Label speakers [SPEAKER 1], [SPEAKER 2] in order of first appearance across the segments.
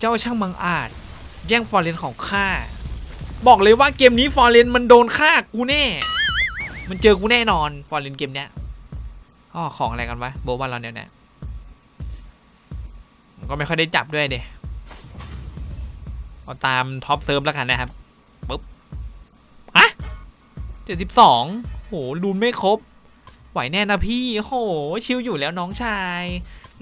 [SPEAKER 1] เจ้าช่างบังอาจ แย่งฟอร์เรนของข้า บอกเลยว่าเกมนี้ฟอร์เรนมันโดนฆ่ากูแน่ มันเจอกูแน่นอนฟอร์เรนเกมเนี้ยอ๋อของอะไรกันวะโบบอลเราเนี่ยเนี่ยก็ไม่ค่อยได้จับด้วยเดเอาตามท็อปเซิร์ฟแล้วกันนะครับปุ๊บอะเจ็ดสิบสองโหรูนไม่ครบ ไหวแน่นะพี่โหชิลอยู่แล้วน้องชาย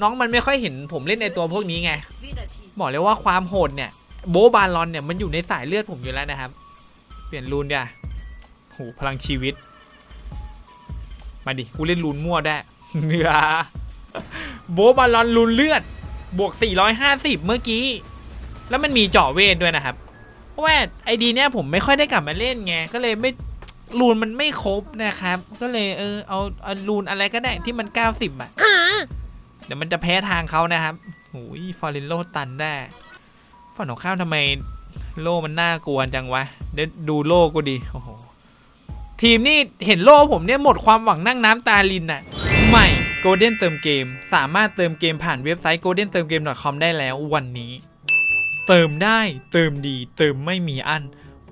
[SPEAKER 1] น้องมันไม่ค่อยเห็นผมเล่นในตัวพวกนี้ไง บอกเลยว่าความโหดเนี่ยโบบาลอนเนี่ยมันอยู่ในสายเลือดผมอยู่แล้วนะครับ เปลี่ยนรูนเดียโหพลังชีวิต มาดิกูเล่นรูนมั่วได้เนื้อโบบาลอนรูนเลือด บวก 450 เมื่อกี้ แล้วมันมีเจาะเวทด้วยนะครับ เพราะว่าไอดีเนี่ยผมไม่ค่อยได้กลับมาเล่นไง ก็เลยไม่รูนมันไม่ครบนะครับ ก็เลยเออเอาเอารูนอะไรก็ได้ที่มัน 90 อะ เดี๋ยวมันจะแพ้ทางเขานะครับ โอ้ยฟอร์เรนโลตันได้ฝั่งของข้ามทำไมโล่มันน่ากลัวจังวะ เดี๋ยวดูโล่กูดิโอ้โหทีมนี่เห็นโล่ผมเนี่ยหมดความหวังนั่งน้ำตาลินอะใหม่ Golden เติมเกม สามารถเติมเกมผ่านเว็บไซต์ golden เติมเกม .com ได้แล้ววันนี้ เติมได้เติมดี เติมไม่มีอัน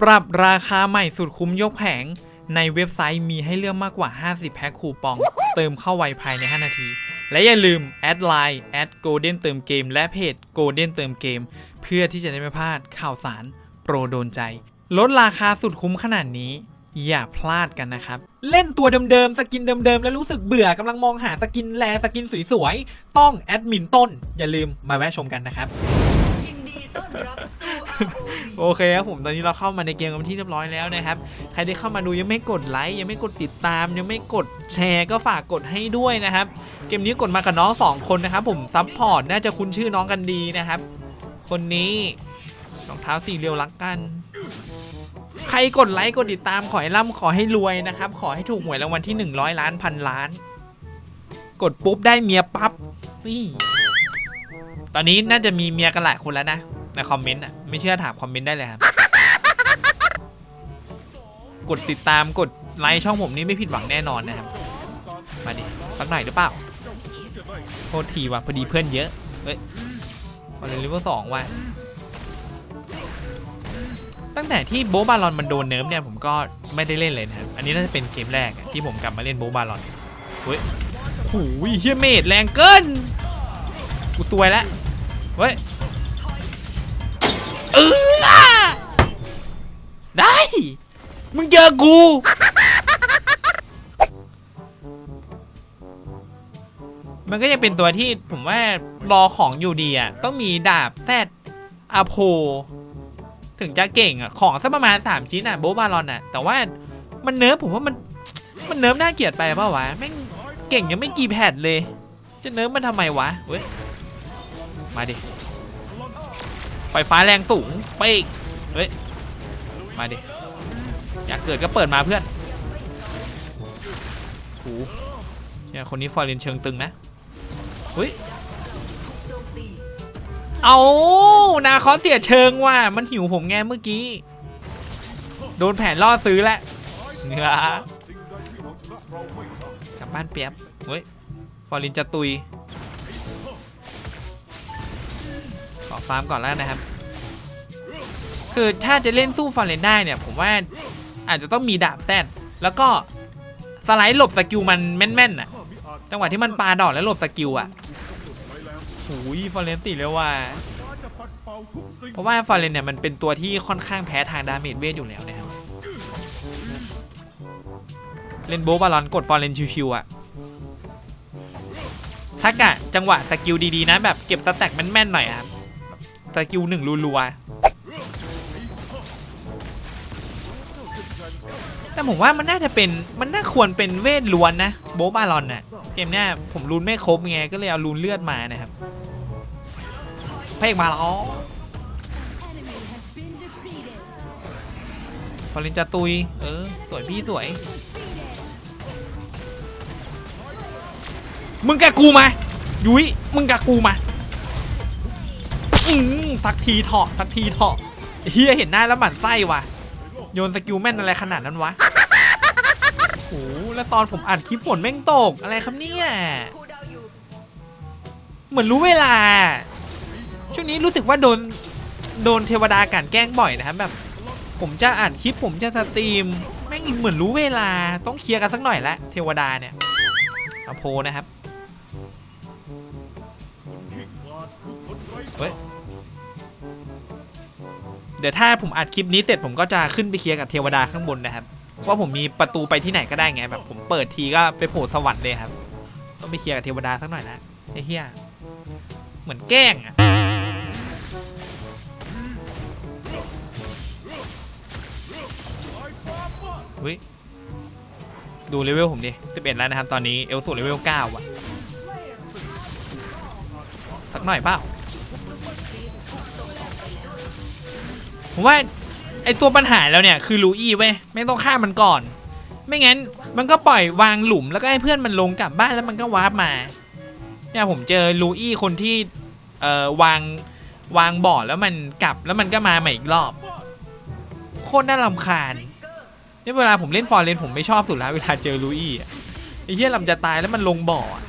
[SPEAKER 1] ปรับราคาใหม่สุดคุ้มยกแผง ในเว็บไซต์มีให้เลือกมากกว่า 50 แพ็คคูปอง เติมเข้าไวภายใน 5 นาที และอย่าลืมแอดไลน์แอด golden เติมเกม และเพจ golden เติมเกม เพื่อที่จะได้ไม่พลาดข่าวสารโปรโดนใจ ลดราคาสุดคุ้มขนาดนี้ อย่าพลาดกันนะครับ เล่นตัวเดิมๆ สกินเดิมๆ แล้วรู้สึกเบื่อกำลังมองหาสกินแลสกินสวยๆ ต้องแอดมินต้น อย่าลืมมาแวะชมกันนะครับ
[SPEAKER 2] ยินดีต้อนรับสู่
[SPEAKER 1] โอเคครับผมตอนนี้เราเข้ามาในเกมกันที่เรียบร้อยแล้วนะครับ ใครที่เข้ามาดูยังไม่กดไลค์ยังไม่กดติดตาม ยังไม่กดแชร์ก็ฝากกดให้ด้วยนะครับ เกมนี้กดมากับน้องสองคนนะครับผมซับพอร์ตน่าจะคุ้นชื่อน้องกันดีนะครับ คนนี้รองเท้าสีเรียวรักกัน ใครกดไลค์กดติดตามขอให้ร่ำขอให้รวยนะครับ ขอให้ถูกหวยรางวัลที่ 100 ล้านพันล้าน กดปุ๊บได้เมียปั๊บนี่ตอนนี้น่าจะมีเมียกันหลายคนแล้วนะในคอมเมนต์อะไม่เชื่อถามคอมเมนต์ได้เลยครับ กดติดตามกดไลค์ช่องผมนี่ไม่ผิดหวังแน่นอนนะครับ มาดิสักหน่อยหรือเปล่า โทษทีว่ะพอดีเพื่อนเยอะ เฮ้ยวันเลนเลเวลสองว่ะตั้งแต่ที่โบบาลอนมันโดนเนิร์ฟเนี่ยผมก็ไม่ได้เล่นเลยนะครับ อันนี้น่าจะเป็นเกมแรกที่ผมกลับมาเล่นโบบาลอนเฮ้ยโอ้ยเฮียเมดแรงเกินกูตัวแล้วเฮ้ยเออได้ มึงเจอกู มันก็จะเป็นตัวที่ผมว่ารอของอยู่ดีอะต้องมีดาบแซดอาโพถึงจะเก่งอะของสักประมาณ 3 ชิ้นอะโบบารอนอะ แต่ว่ามันเนิร์ฟผมว่ามันมันเนิร์ฟน่าเกลียดไปเปล่าวะแม่งเก่งยังไม่กี่แพทเลย จะเนิร์ฟมันทำไมวะเว้ยมาดิไฟฟ้าแรงสูงไปอีกเฮ้ยมาดิอยากเกิดก็เปิดมาเพื่อนโหเนี่ยคนนี้ฟอร์เรนเชิงตึงนะ เฮ้ยเอานาคอสเสียเชิงว่ะมันหิวผมไงเมื่อกี้ โดนแผนล่อซื้อแล้วเนื้อกลับบ้านเปียบเฮ้ย ฟอร์เรนจะตุยขอฟาร์มก่อนแล้วนะครับ คือถ้าจะเล่นสู้ฟอร์เรนได้เนี่ย ผมว่าอาจจะต้องมีดาบแต้นแล้วก็สไลด์หลบสกิลมันแม่นๆน่ะ จังหวะที่มันปาดอกแล้วหลบสกิลอะ โอ้ยฟอร์เรนติดเลยว่ะเพราะว่าฟอร์เรนเนี่ยมันเป็นตัวที่ค่อนข้างแพ้ทางดาเมจเวทอยู่แล้วนะครับเล่นโบบาลอนกดฟอร์เรนชิวๆอะถ้ากะจังหวะสกิลดีๆนะแบบเก็บสแต็กแม่นๆหน่อยอะครับสกิลหนึ่งรัวๆ แต่ผมว่ามันน่าจะเป็นมันน่าควรเป็นเวทล้วนนะโบบาลอนน่ะเกมเนี้ยผมรูนไม่ครบไงก็เลยเอารูนเลือดมานะครับเพลงมาแล้วฟอรินจะตุย เออ สวยพี่สวย มึงกับกูมา ยุ้ย มึงกับกูมา อืมสักทีเถาะสักทีเถาะเฮียเห็นหน้าแล้วหมั่นไส้ว่ะ โยนสกิลแม่นอะไรขนาดนั้นวะ หแล้วตอนผมอัดคลิปฝนแม่งตกอะไรครับเนี่ย เหมือนรู้เวลา ช่วงนี้รู้สึกว่าโดนโดนเทวดากลันแกล้งบ่อยนะครับแบบ ผมจะอ่านคลิปผมจะสตรีมแม่งเหมือนรู้เวลาต้องเคลียร์กันสักหน่อยละเทวดาเนี่ยเอาโพนะครับเฮ้ยเดี๋ยวถ้าผมอัดคลิปนี้เสร็จผมก็จะขึ้นไปเคลียร์กับเทวดาข้างบนนะครับ ว่าผมมีประตูไปที่ไหนก็ได้ไงแบบผมเปิดทีก็ไปโผล่สวรรค์เลยครับ ต้องไปเคลียร์กับเทวดาสักหน่อยละไอ้เหี้ยเหมือนแกล้งอะเฮ้ยดูเลเวลผมดิ11 แล้วนะครับ ตอนนี้เอลสูเลเวล9อะ สักหน่อยเปล่าผมว่า ไอตัวปัญหาแล้วเนี่ยคือลูอี้เว้ยไม่ต้องฆ่ามันก่อน ไม่งั้นมันก็ปล่อยวางหลุมแล้วก็ให้เพื่อนมันลงกลับบ้านแล้วมันก็วาร์ปมา เนี่ยผมเจอลูอี้คนที่เอ่อวางวางบ่อแล้วมันกลับแล้วมันก็มาใหม่อีกรอบ โคตรน่ารำคาญเนี่ยเวลาผมเล่นฟอร์เรนผมไม่ชอบสุดแล้วเวลาเจอลูอี้ไอ้เหี้ยลำจะตายแล้วมันลงบ่ออะ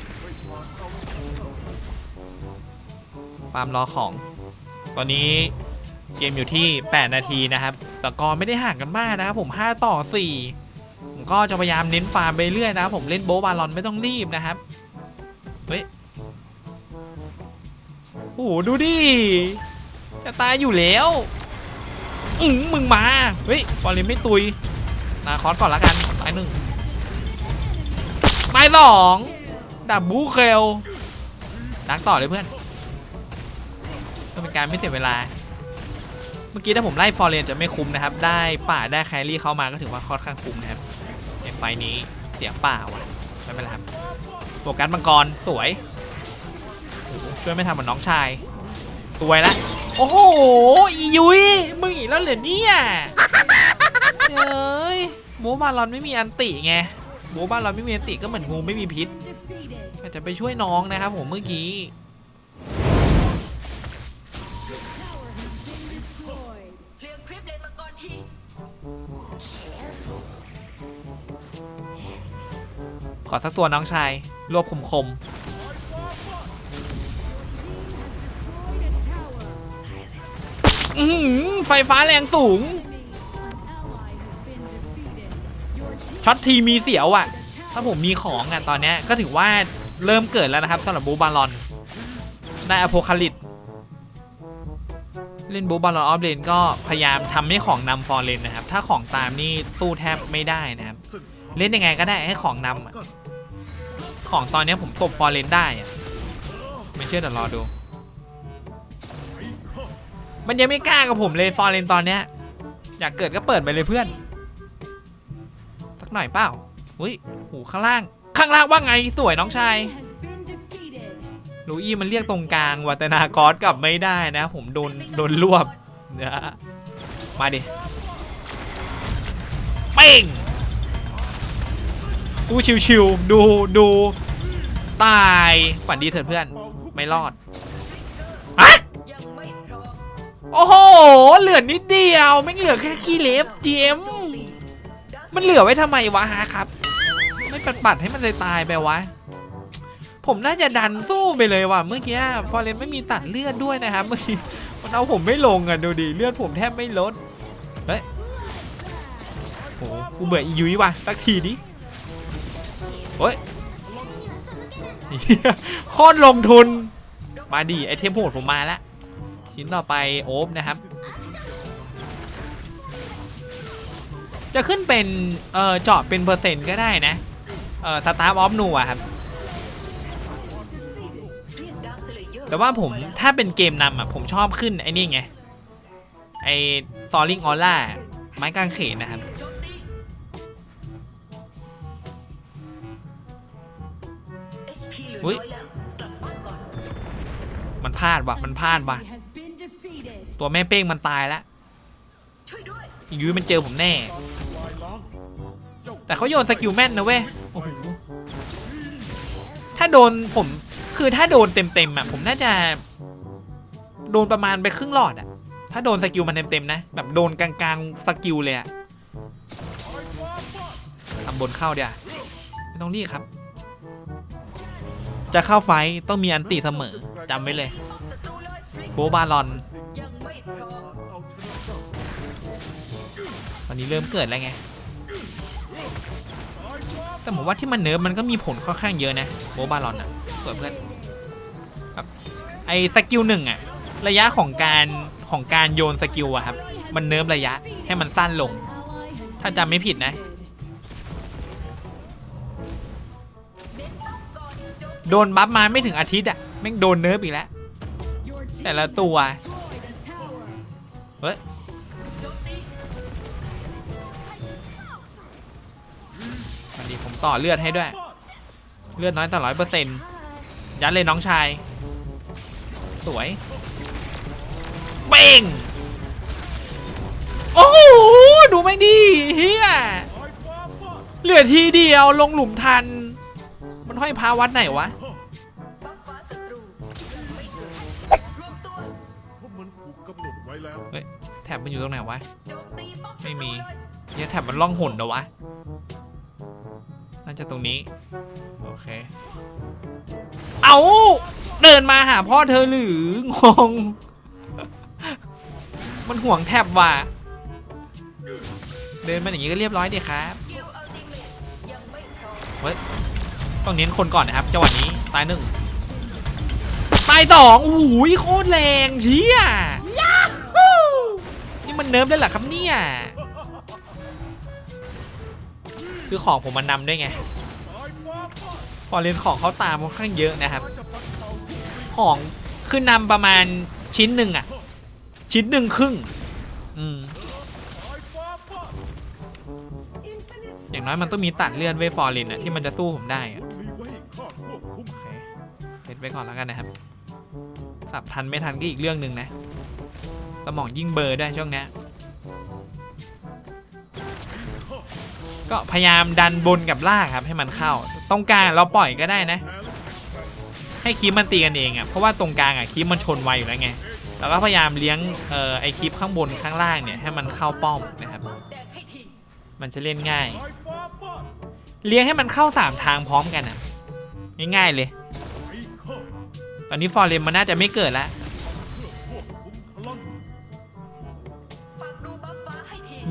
[SPEAKER 1] ฟาร์มรอของ ตอนนี้ เกมอยู่ที่ 8 นาทีนะครับแต่กอร์ไม่ได้ห่างกันมากนะครับผม 5 ต่อ 4 ผมก็จะพยายามเน้นฟาร์มไปเรื่อยนะครับผมเล่นโบบาลอนไม่ต้องรีบนะครับ เฮ้ย โอ้โหดูดิ จะตายอยู่แล้ว อืมมึงมา เฮ้ยฟอร์เรนไม่ตุยนาคอสก่อนละกันตายหนึ่งตายสองดับบูเคลดักต่อเลยเพื่อนเพื่อเป็นการไม่เสียเวลา เมื่อกี้ถ้าผมไล่ฟอร์เรนจะไม่คุ้มนะครับ ได้ป่าได้แครี่เข้ามาก็ถือว่าค่อนข้างคุ้มนะครับในไฟนี้เสียป่าว่ะไม่เป็นไรครับโฟกัสมังกรสวยช่วยไม่ทำเหมือนน้องชายตัวละโอ้โหอียุยมึงอีกแล้วเหรอเนี่ยเฮ้ยโบบาลอนไม่มีอันติไงโบบาลอนไม่มีอันติก็เหมือนงูไม่มีพิษอาจจะไปช่วยน้องนะครับผมเมื่อกี้ ขอสักตัวน้องชาย รวบคมคมไฟฟ้าแรงสูง ช็อตทีมีเสียวอะ่ะ ถ้าผมมีของอะตอนนี้ก็ถือว่าเริ่มเกิดแล้วนะครับสำหรับบูบาลอน ได้อโพคาลิปเล่นบูบาลอนออฟเลนก็พยายามทำให้ของนำฟอร์เลนนะครับ ถ้าของตามนี่สู้แทบไม่ได้นะครับ เล่นยังไงก็ได้ให้ของนำอะของตอนนี้ผมตบฟอร์เรนได้อะไม่เชื่อเดี๋ยวรอดู มันยังไม่กล้ากับผมเลยฟอร์เรนตอนเนี้ยอยากเกิดก็เปิดไปเลยเพื่อนสักหน่อยเปล่าอุ้ยหูข้างล่าง ข้างล่างว่าไงสวยน้องชายลูอี้มันเรียกตรงกลางวัตนากอสกลับไม่ได้นะ ผมโดนโดนรวบนะมาดิเป้ง กูชิวๆดูดูตายฝันดีเถิดเพื่อนไม่รอดอะโอ้โห เหลือนิดเดียวไม่เหลือแค่ขี้เล็บ GM มันเหลือไว้ทำไมวะฮะครับ ไม่ปัดปัดให้มันเลยตายไปวะ ผมน่าจะดันสู้ไปเลยว่ะเมื่อกี้ฟอร์เรนไม่มีตัดเลือดด้วยนะครับเมื่อกี้มันเอาผมไม่ลงอะดูดิเลือดผมแทบไม่ลดเฮ้ยโอ้โหกูเบื่ออยุ้ยว่ะสักทีดิ เฮ้ยโคตรลงทุน มาดิไอเทมโหดผมมาแล้ว ชิ้นต่อไปโอ๊บนะครับ จะขึ้นเป็น เอ่อเจาะเป็นเปอร์เซ็นต์ก็ได้นะ เอ่อสตาร์ออฟหนูอะครับ แต่ว่าผมถ้าเป็นเกมนำอะผมชอบขึ้นไอ้นี่ไง ไอ้ซอลิงออร่าไม้กางเขนนะครับ
[SPEAKER 2] เหลือ
[SPEAKER 1] อุ๊ย
[SPEAKER 2] น้อย
[SPEAKER 1] มันพลาดว่ะมันพลาดว่ะตัวแม่เป้งมันตายแล้ว
[SPEAKER 2] ยุ้ย
[SPEAKER 1] มันเจอผมแน่ แต่เขาโยนสกิลแม่นนะเว้ยถ้าโดนผมคือถ้าโดนเต็มๆอะผมน่าจะ โดนประมาณไปครึ่งหลอดอะ ถ้าโดนสกิลมันเต็มๆนะแบบโดนกลางๆสกิลเลยอะทำบนเข้าเดี๋ยวไม่ต้องรีบครับ จะเข้าไฟต้องมีอันติเสมอจำไว้เลย
[SPEAKER 2] ป้อมศัตรูเลยฟลิง
[SPEAKER 1] โบบาลอน
[SPEAKER 2] ยังไม่พร้อม
[SPEAKER 1] ตอนนี้เริ่มเกิดแล้วไง แต่ผมว่าที่มันเนิร์ฟมันก็มีผลค่อนข้างเยอะนะ โบบาลอนอะเพื่อนเพื่อนแบบไอสกิลหนึ่งอะระยะของการของการโยนสกิลอะครับ มันเนิร์ฟระยะให้มันสั้นลง ถ้าจำไม่ผิดนะ โดนบัฟมาไม่ถึงอาทิตย์อะแม่งโดนเนิร์ฟอีกแล้ว แต่ละตัวเฮ้ยวันนี้ผมต่อเลือดให้ด้วย เลือดน้อยต่อร้อยเปอร์เซ็นต์ยัดเลยน้องชาย สวย เป้งโอ้โห ดูแม่งดิเฮียเหลือทีเดียวลงหลุมทัน ห้อยพาวัดไหนวะ
[SPEAKER 2] บัฟฟ้าศัตรูยังไม่เกิดรวมตัว
[SPEAKER 3] เพราะมันถูกกำหนดไว้แล้ว
[SPEAKER 1] แถบมันอยู่ตรงไหนวะ
[SPEAKER 2] โจมตีป้อมศัตรู
[SPEAKER 1] ไม่มี
[SPEAKER 2] เลย
[SPEAKER 1] เนี่ยแถบมันล่องหนเหรอวะ น่าจะตรงนี้ โอเค เอาเดินมาหาพ่อเธอหรืองง มันห่วงแถบว่ะ เดินมาอย่างนี้ก็เรียบร้อยดีครับ
[SPEAKER 2] สกิลอัลติเมทยังไม่พร้อม
[SPEAKER 1] ต้องเน้นคนก่อนนะครับจังหวะนี้ตายหนึ่งตายสองโอ้โหโคตรแรงเชี่ยนี่มันเนิร์ฟได้หรอครับเนี่ยคือของผมมันนำได้วยไงพอเล่นของเขาตามค่อนข้างเยอะนะครับ ของคือนำประมาณชิ้นหนึ่งอะชิ้นหนึ่งครึ่งอืมอย่างน้อยมันต้องมีตัดเลือดเวฟอร์ลินอะที่มันจะสู้ผมได้อะ
[SPEAKER 3] ไป
[SPEAKER 1] ก่อนแล้วกันนะครับ สับทันไม่ทันก็อีกเรื่องหนึ่งนะสมองยิ่งเบอร์ได้ช่วงนี้ก็พยายามดันบนกับล่างครับให้มันเข้า ตรงกลางเราปล่อยก็ได้นะ ให้คีปมันตีกันเองอะเพราะว่าตรงกลางอะคีปมันชนไวอยู่แล้วไงแล้วก็พยายามเลี้ยงเอ่อไอคีปข้างบนข้างล่างเนี่ยให้มันเข้าป้อมนะครับ มันจะเล่นง่าย เลี้ยงให้มันเข้าสามทางพร้อมกันอะง่ายๆเลย
[SPEAKER 3] อ
[SPEAKER 1] นนี้ฟอร์เรมมันน่าจะไม่เกิดแล้ว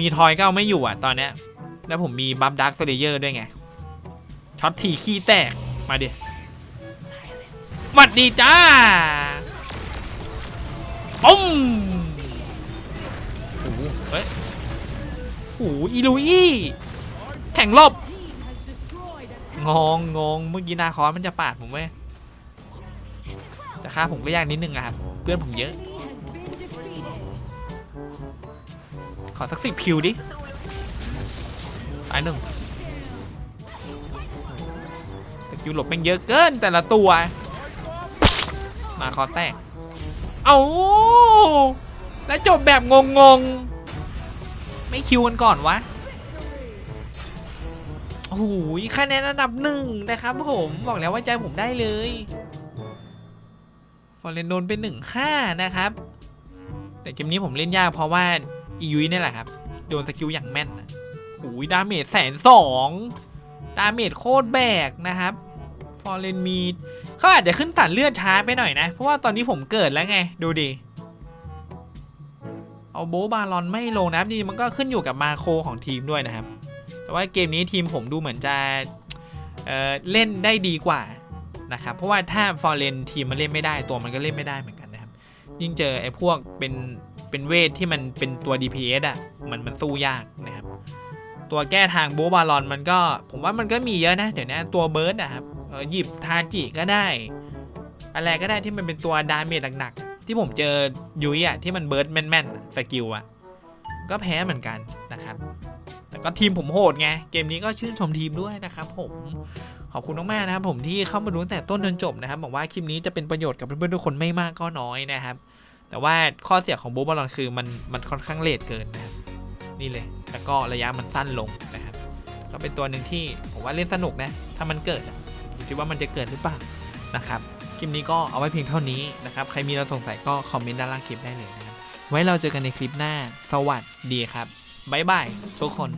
[SPEAKER 3] มี
[SPEAKER 2] ท
[SPEAKER 1] อยก็เอาไม่อยู่อะตอนเนี้ยแล้วผมมีบัฟดักโซเลเยอร์ด้วยไงช็อตทีขี้แตกมาดิหวัดดีจ้าปุ้มโอ้โหเฮ้ยโอ้โหอีลูอี้แข่งรบงงงงเมื่อกี้นาคอนมันจะปาดผมเว้ย แต่ค่าผมก็ยากนิดนึงอะครับ เพื่อนผมเยอะ ขอสักสิบคิวดิตายหนึ่งแต่คิวหลบแม่งเยอะเกินแต่ละตัว มาคอแตก เอาแล้วจบแบบงงงๆ ไม่คิวกันก่อนวะโอ้โหคะแนนอันดับหนึ่งนะครับผม บอกแล้วว่าใจผมได้เลย ฟอร์เรนโดนเป็นหนึ่งห้านะครับ แต่เกมนี้ผมเล่นยากเพราะว่าอียุ้ยนี่แหละครับ โดนสกิลอย่างแม่นนะโอ้ยดาเมจแสนสองดาเมจโคตรแบกนะครับฟอร์เรนมีเขาอาจจะขึ้นตัดเลือดช้าไปหน่อยนะ เพราะว่าตอนนี้ผมเกิดแล้วไง ดูดิ เอาโบบาลอนไม่ลงนะครับจริงมันก็ขึ้นอยู่กับมาโคของทีมด้วยนะครับ แต่ว่าเกมนี้ทีมผมดูเหมือนจะเเล่นได้ดีกว่า นะครับเพราะว่าถ้าฟอร์เรนทีมมันเล่นไม่ได้ตัวมันก็เล่นไม่ได้เหมือนกันนะครับ ยิ่งเจอไอ้พวกเป็นเป็นเวทที่มันเป็นตัว DPS อะมันมันสู้ยากนะครับ ตัวแก้ทางโบบาลอนมันก็ ผมว่ามันก็มีเยอะนะ เดี๋ยวนี้ตัวเบิร์ดอะครับหยิบทาจิก็ได้ อะไรก็ได้ที่มันเป็นตัวดาเมจหนักๆ ที่ผมเจอยุ้ยอะที่มันเบิร์ดแม่นๆสกิลอะก็แพ้เหมือนกันนะครับ แต่ก็ทีมผมโหดไง เกมนี้ก็ชื่นชมทีมด้วยนะครับผมขอบคุณมากๆนะครับผมที่เข้ามาดูตั้งแต่ต้นจนจบนะครับบอกว่าคลิปนี้จะเป็นประโยชน์กับเพื่อนๆทุกคนไม่มากก็น้อยนะครับ แต่ว่าข้อเสียของโบบอลลอนคือมันมันค่อนข้างเลทเกินนะครับนี่เลย แล้วก็ระยะมันสั้นลงนะครับก็เป็นตัวหนึ่งที่ผมว่าเล่นสนุกนะ ถ้ามันเกิดอะดูสิว่ามันจะเกิดหรือเปล่านะครับคลิปนี้ก็เอาไว้เพียงเท่านี้นะครับใครมีเราสงสัยก็คอมเมนต์ด้านล่างคลิปได้เลยนะครับไว้เราเจอกันในคลิปหน้าสวัสดีครับ บายบายทุกคน